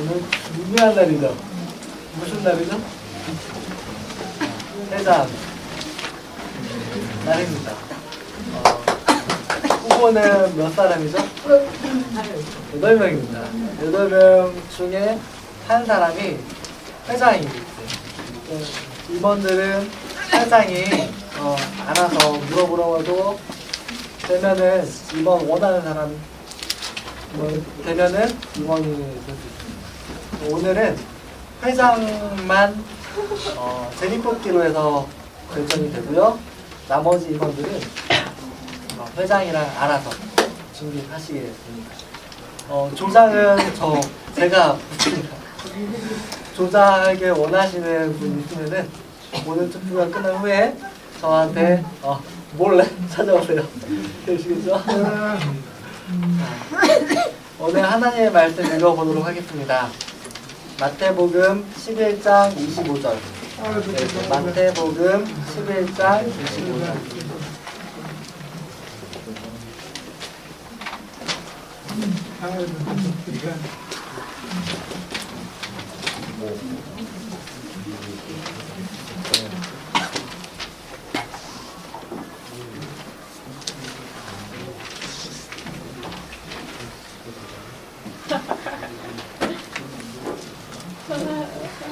오늘 중요한 날이죠. 무슨 날이죠? 회장 날입니다. 어, 후보는 몇 사람이죠? 여덟 명입니다. 여덟 명 중에 한 사람이 회장입니다. 어, 이번들은 회장이 어, 알아서 물어보러와도 되면은 이번 원하는 사람 뭐 되면은 임원이 될수 있습니다. 오늘은 회장만 어, 제비뽑기로 해서 결정이 되고요. 나머지 임원들은 어, 회장이랑 알아서 준비하시게 됩니다. 어, 조장은 저 제가 붙입니다. 조장하게 원하시는 분 있으면은 오늘 투표가 끝난 후에 저한테 어, 몰래 찾아오세요. 되시겠죠? 자, 오늘 하나님의 말씀 읽어보도록 하겠습니다. 마태복음 11장 25절. 네, 마태복음 11장 25절. 그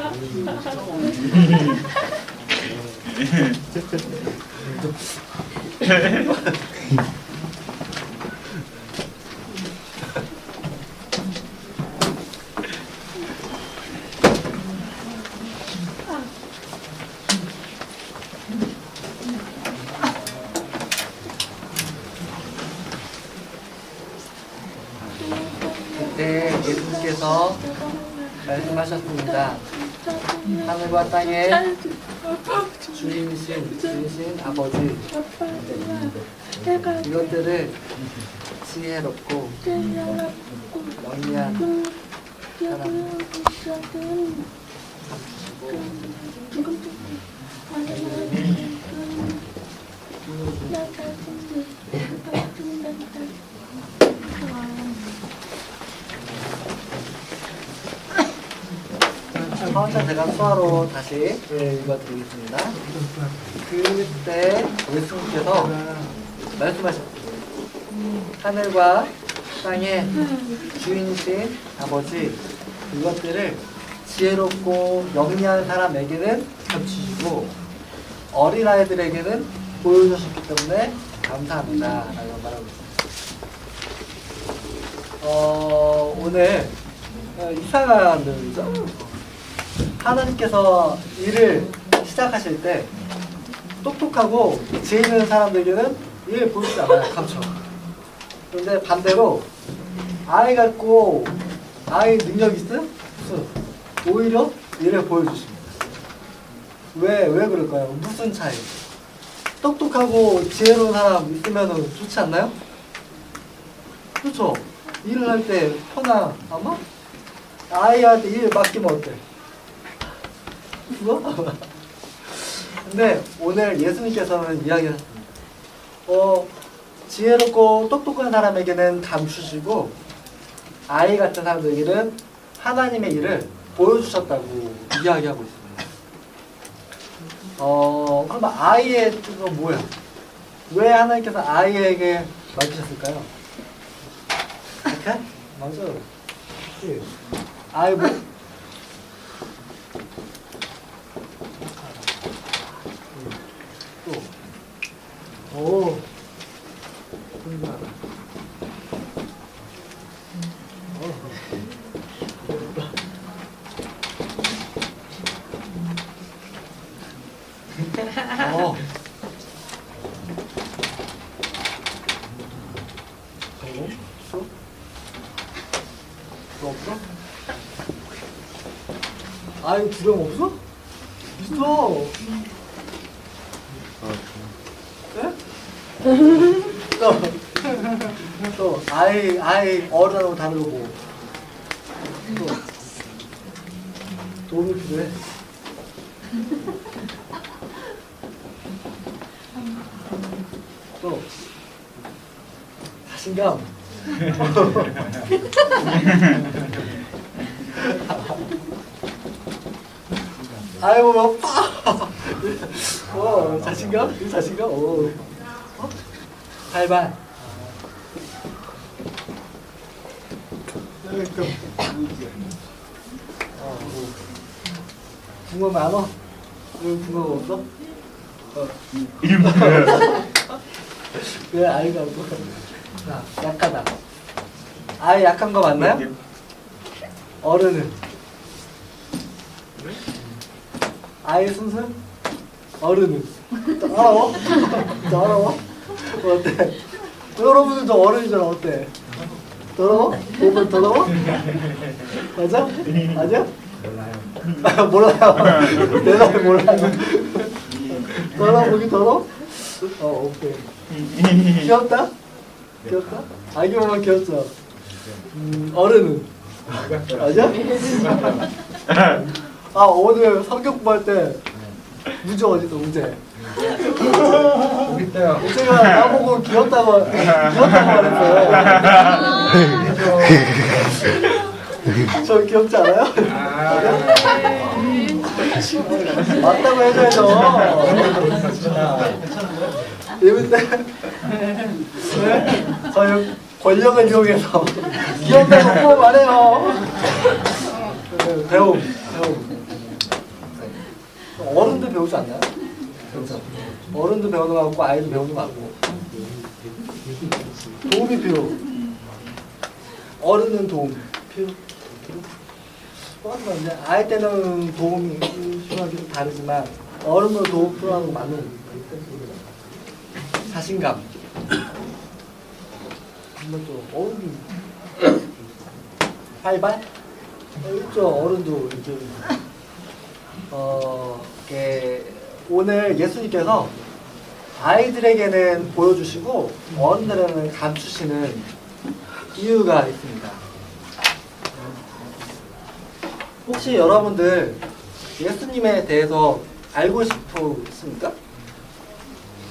ちょっと待って。 땅의 주인이신 주이신 아버지 이것들을 지혜롭고 영리한 사람 처음에 제가 수화로 다시 읽어드리겠습니다. 그때 예수님께서 말씀하셨습니다. 하늘과 땅의 주인이신 아버지 이것들을 지혜롭고 영리한 사람에게는 감추시고 어린아이들에게는 보여주셨기 때문에 감사합니다. 라고 말하고 있습니다. 어, 오늘 어, 이상한 내용이죠. 하나님께서 일을 시작하실 때 똑똑하고 지혜 있는 사람들에게는 일을 보여주지 않아요. 감춰. 그런데 반대로 아이 같고 아이 능력 있음? 오히려 일을 보여주십니다. 왜, 왜 그럴까요? 무슨 차이? 똑똑하고 지혜로운 사람 있으면 좋지 않나요? 그렇죠? 일을 할 때 편한 아마? 아이한테 일 맡기면 어때? 그거? 근데 오늘 예수님께서는 이야기하셨습니다. 어, 지혜롭고 똑똑한 사람에게는 감추시고 아이 같은 사람들에게는 하나님의 일을 보여주셨다고 이야기하고 있습니다. 어, 그럼 아이의 뜻은 뭐야? 왜 하나님께서 아이에게 맡기셨을까요? 아이 뭐? 또. 오. 정말. 어. 어? 없어? 너 없어? 아, 이거 두병 없어? 있어. 네? 또, 또, 아이, 아이, 어른하고 다르고. 또, 도움이 필요해. 또, 자신감. 아이 보면 팍! 어, 자신감? 이 자신감? 오. 어? 발발. 그러니까. 어, 뭐. 붕어 많어? 왜 붕어가 없어? 어. 왜 아이가 없고? 자, 약하다. 아이 약한 거 맞나요? 어른은? 아이 순수? 어른은? 더러워? 더러워? 어때? 여러분들도 어른이잖아 어때? 더러워? 몸은 더러워? 맞아? 맞아? 몰라요. 몰라요. 대답을 몰라요. 더러워 보기 더러워? 어 오케이. 귀엽다? 귀엽다? 아기 보면 귀엽죠? 음, 어른은? 맞아? 아 오늘 성격 공부할 때 우재 어디서 우재? 우재가 나보고 귀엽다고 귀엽다고 말했어요. 저 귀엽지 않아요? 맞다고 해줘야죠. 네? 저희 권력을 이용해서 귀엽다고 꼭 말해요. 네, 배움, 배움. 어른도 배우지 않나요? 배우죠. 어른도 배우는 거 같고 아이도 배우는 거 같고 도움이 필요. 어른은 도움 필요. 아이 때는 도움이 필요한 게 다르지만 어른도 도움 필요한 거 맞는 자신감. 또 어른이 활발? 있죠 어른도 이제 어 이렇게 오늘 예수님께서 아이들에게는 보여주시고 어른들에게는 감추시는 이유가 있습니다. 혹시 여러분들 예수님에 대해서 알고 싶으십니까?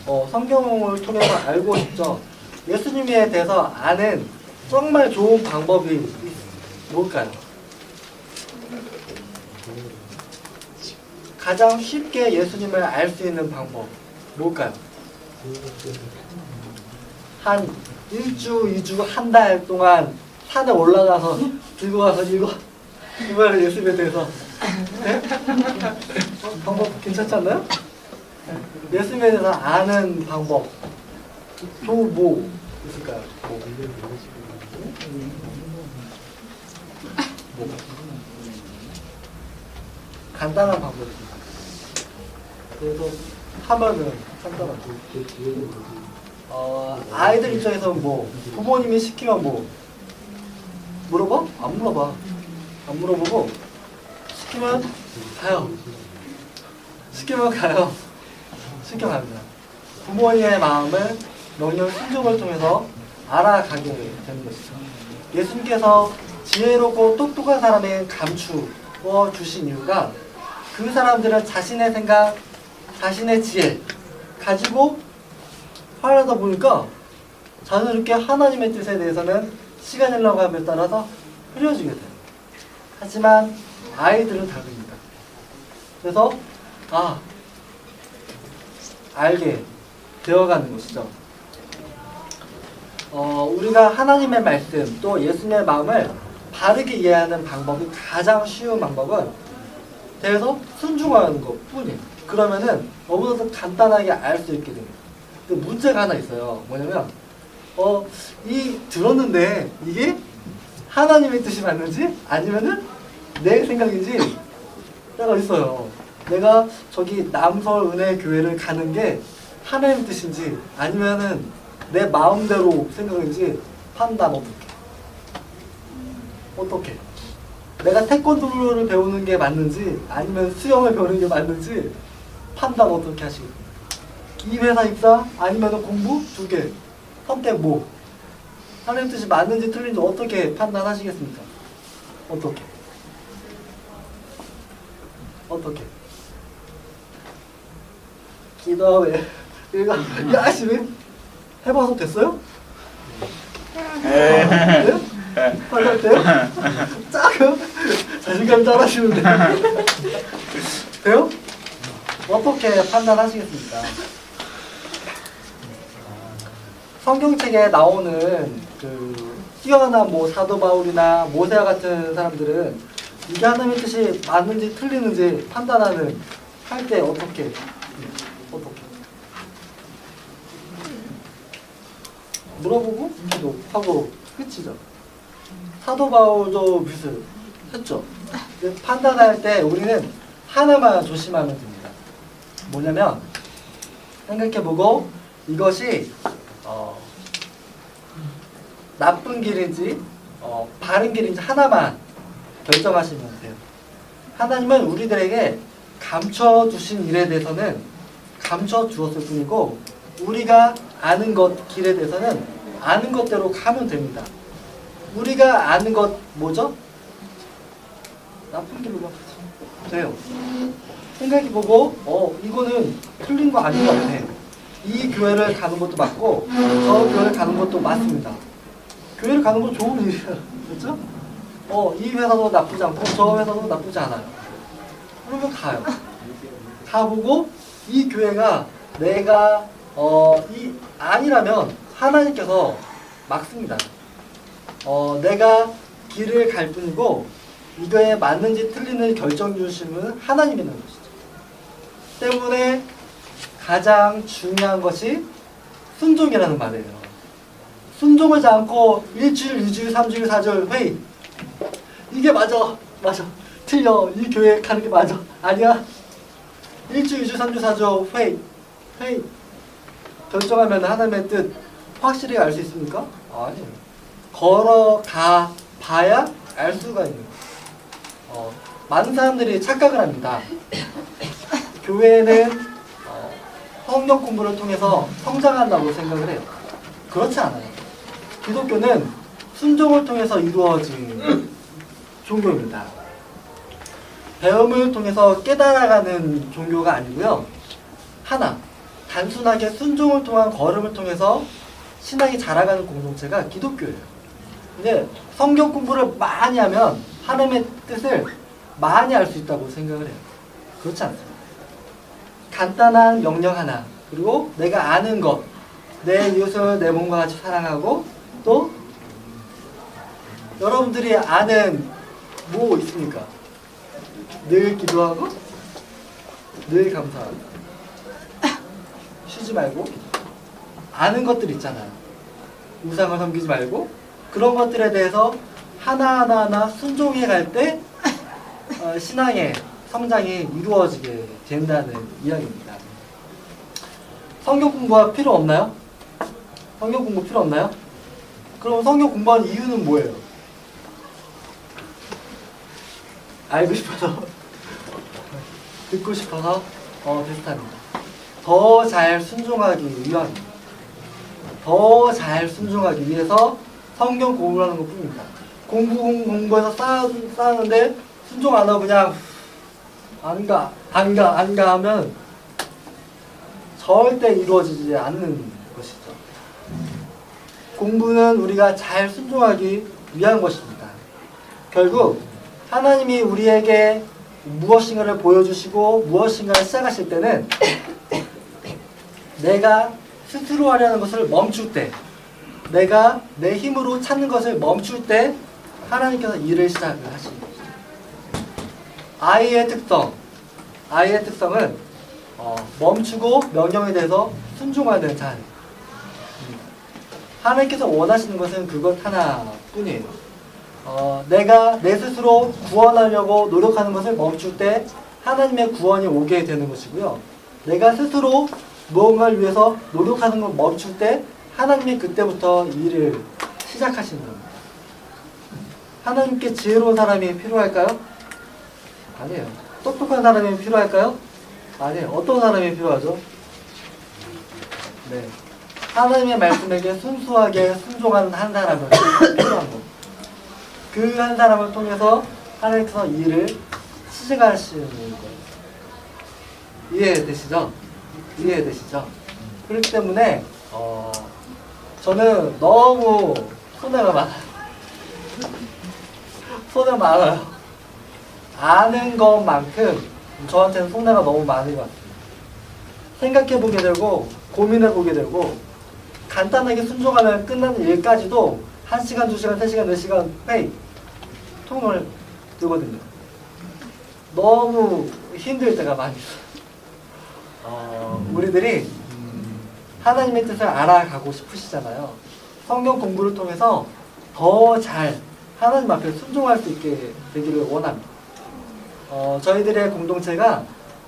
어, 성경을 통해서 알고 싶죠. 예수님에 대해서 아는 정말 좋은 방법이 있- 뭘까요? 가장 쉽게 예수님을 알 수 있는 방법 뭘까요? 한 일주, 이주, 한 달 동안 산에 올라가서 들고 가서 이거 이걸 예수님에 대해서 네? 어, 방법 괜찮지 않나요? 예수님에 대해서 아는 방법 또뭐 있을까요? 뭐. 뭐. 간단한 방법입니다. 그래서 하면은 간단하죠. 어, 아이들 입장에서는 뭐 부모님이 시키면 뭐 물어봐? 안 물어봐. 안 물어보고 시키면 가요. 시키면 가요. 시키면 갑니다. 부모님의 마음을 명령 순종을 통해서 알아가게 되는 것이죠. 예수님께서 지혜롭고 똑똑한 사람에게 감추어 주신 이유가 그 사람들은 자신의 생각, 자신의 지혜 가지고 하려다 보니까 자연스럽게 하나님의 뜻에 대해서는 시간이 흘러감에 따라서 흐려지게 돼요. 하지만 아이들은 다릅니다. 그래서 아 알게 되어가는 것이죠. 어, 우리가 하나님의 말씀 또 예수님의 마음을 바르게 이해하는 방법이 가장 쉬운 방법은 대해서 순종하는 것 뿐이에요. 그러면은 너무나 도 간단하게 알 수 있게 됩니다. 근데 문제가 하나 있어요. 뭐냐면 어, 이 들었는데 이게 하나님의 뜻이 맞는지 아니면은 내 생각인지 때가 있어요. 내가 저기 남서 은혜 교회를 가는 게 하나님 뜻인지 아니면은 내 마음대로 생각인지 판단 어떻게? 어떻게? 내가 태권도를 배우는 게 맞는지 아니면 수영을 배우는 게 맞는지 판단 어떻게 하시겠습니까? 이 회사 입사 아니면 공부 두 개. 선택 뭐? 하나님 뜻이 맞는지 틀린지 어떻게 판단하시겠습니까? 어떻게? 어떻게? 기도하에 얘가 열심히 해봐서 됐어요? 네? 할것 돼요? 작은 자신감 잘하시는데 돼요? 어떻게 판단하시겠습니까? 성경책에 나오는 그 뛰어난 뭐 사도 바울이나 모세와 같은 사람들은 이게 하나님의 뜻이 맞는지 틀리는지 판단하는 할 때 어떻게 어떻게 물어보고 기도 하고 끝이죠. 사도 바울도 비슷했죠. 근데 판단할 때 우리는 하나만 조심하면 됩니다. 뭐냐면 생각해보고 이것이 어, 나쁜 길인지 어, 바른 길인지 하나만 결정하시면 돼요. 하나님은 우리들에게 감춰주신 일에 대해서는 감춰주었을 뿐이고 우리가 아는 것 길에 대해서는 아는 것대로 가면 됩니다. 우리가 아는 것 뭐죠? 나쁜 길로 가면 돼요. 생각해 보고 어 이거는 틀린 거 아닌 것 같아. 이 교회를 가는 것도 맞고 저 교회를 가는 것도 맞습니다. 교회를 가는 건 좋은 일이야. 그렇죠? 어, 이 회사도 나쁘지 않고 저 회사도 나쁘지 않아요. 그러면 가요. 가보고 이 교회가 내가 어, 이 아니라면 하나님께서 막습니다. 어, 내가 길을 갈 뿐이고 이거에 맞는지 틀리는 결정 주심은 하나님이라는 것이죠. 때문에 가장 중요한 것이 순종이라는 말이에요. 순종하지 않고 일주일, 이주일, 삼주일, 사주일 회의. 이게 맞아, 맞아, 틀려. 이 교회 가는 게 맞아. 아니야. 일주일, 이주일, 삼주일, 사주 회의, 회의. 결정하면 하나님의 뜻 확실히 알 수 있습니까? 아니에요. 걸어가 봐야 알 수가 있는. 거예요. 어, 많은 사람들이 착각을 합니다. 교회는 어, 성경 공부를 통해서 성장한다고 생각을 해요. 그렇지 않아요. 기독교는 순종을 통해서 이루어진 종교입니다. 배움을 통해서 깨달아가는 종교가 아니고요. 하나, 단순하게 순종을 통한 걸음을 통해서 신앙이 자라가는 공동체가 기독교예요. 근데 성경 공부를 많이 하면 하나님의 뜻을 많이 알 수 있다고 생각을 해요. 그렇지 않습니다. 간단한 명령 하나, 그리고 내가 아는 것, 내 이웃을 내 몸과 같이 사랑하고 또 여러분들이 아는 뭐 있습니까? 늘 기도하고 늘 감사하고 쉬지 말고 아는 것들 있잖아요. 우상을 섬기지 말고 그런 것들에 대해서 하나하나 하나 순종해 갈때 어, 신앙의 성장이 이루어지게 된다는 이야기입니다. 성경 공부가 필요 없나요? 성경 공부 필요 없나요? 그럼 성경 공부하는 이유는 뭐예요? 알고 싶어서 듣고 싶어서 어 비슷합니다. 더 잘 순종하기 위한 더잘 순종하기 위해서 성경 공부를 하는 것 뿐입니다. 공부 공- 공부해서 쌓았는데 순종 안 하고 그냥 안 가, 안 가, 안 가 하면 절대 이루어지지 않는 것이죠. 공부는 우리가 잘 순종하기 위한 것입니다. 결국 하나님이 우리에게 무엇인가를 보여주시고 무엇인가를 시작하실 때는 내가 스스로 하려는 것을 멈출 때, 내가 내 힘으로 찾는 것을 멈출 때 하나님께서 일을 시작을 하십니다. 아이의 특성, 아이의 특성은 어, 멈추고 명령에 대해서 순종하는 자입니다. 하나님께서 원하시는 것은 그것 하나뿐이에요. 어, 내가 내 스스로 구원하려고 노력하는 것을 멈출 때 하나님의 구원이 오게 되는 것이고요. 내가 스스로 무언가를 위해서 노력하는 걸 멈출 때 하나님이 그때부터 일을 시작하시는 겁니다. 하나님께 지혜로운 사람이 필요할까요? 아니에요. 똑똑한 사람이 필요할까요? 아니에요. 어떤 사람이 필요하죠? 네. 하나님의 말씀에게 순수하게 순종하는 한 사람은 필요한 거. 그 한 사람을 통해서 하나님께서 이 일을 시작하시는 거예요. 이해되시죠? 이해되시죠? 그렇기 때문에 어, 저는 너무 손해가 많아요. 손해 많아요. 아는 것만큼 저한테는 속내가 너무 많은 것 같아요. 생각해보게 되고 고민해보게 되고 간단하게 순종하면 끝나는 일까지도 1시간, 2시간, 3시간, 4시간 회의 통을 두거든요. 너무 힘들 때가 많이 있어요. 어, 우리들이 하나님의 뜻을 알아가고 싶으시잖아요. 성경 공부를 통해서 더 잘 하나님 앞에 순종할 수 있게 되기를 원합니다. 어, 저희들의 공동체가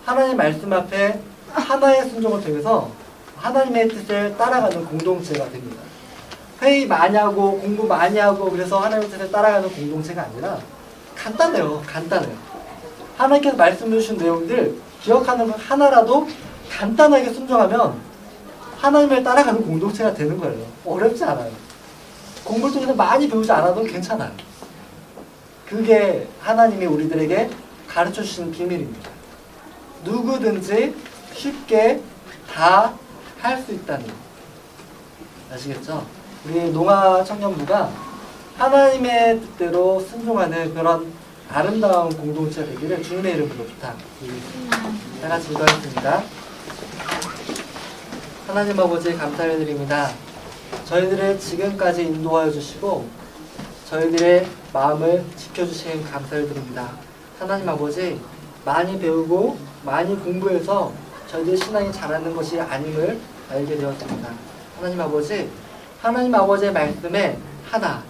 하나님 말씀 앞에 하나의 순종을 통해서 하나님의 뜻을 따라가는 공동체가 됩니다. 회의 많이 하고 공부 많이 하고 그래서 하나님의 뜻을 따라가는 공동체가 아니라 간단해요. 간단해요. 하나님께서 말씀해 주신 내용들 기억하는 것 하나라도 간단하게 순종하면 하나님을 따라가는 공동체가 되는 거예요. 어렵지 않아요. 공부를 통해서 많이 배우지 않아도 괜찮아요. 그게 하나님이 우리들에게 가르쳐 주시는 비밀입니다. 누구든지 쉽게 다 할 수 있다는 거. 아시겠죠? 우리 농아 청년부가 하나님의 뜻대로 순종하는 그런 아름다운 공동체 되기를 주님의 이름으로 부탁드리겠습니다. 다 같이 기도하겠습니다. 하나님 아버지 감사를 드립니다. 저희들을 지금까지 인도하여 주시고 저희들의 마음을 지켜주신 감사를 드립니다. 하나님 아버지 많이 배우고 많이 공부해서 저희들 신앙이 자라는 것이 아님을 알게 되었습니다. 하나님 아버지 하나님 아버지의 말씀에 하나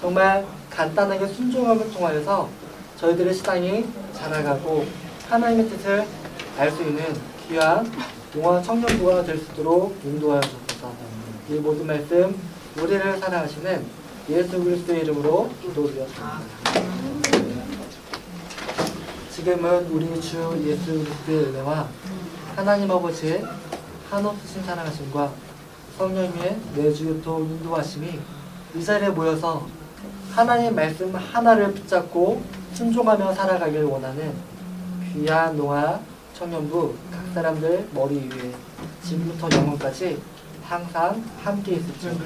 정말 간단하게 순종함을 통하여서 저희들의 신앙이 자라가고 하나님의 뜻을 알 수 있는 귀한 용화 청년부가 될 수 있도록 인도하여 주옵소서. 이 모든 말씀 우리를 사랑하시는 예수 그리스도의 이름으로 기도드렸습니다. 지금은 우리 주 예수 그리스도의 은혜와 하나님 아버지의 한없으신 사랑하심과 성령님의 내주 교통 인도하심이 이 자리에 모여서 하나님 말씀 하나를 붙잡고 순종하며 살아가길 원하는 귀한 농아 청년부 각 사람들 머리 위에 지금부터 영원까지 항상 함께 있을지어다.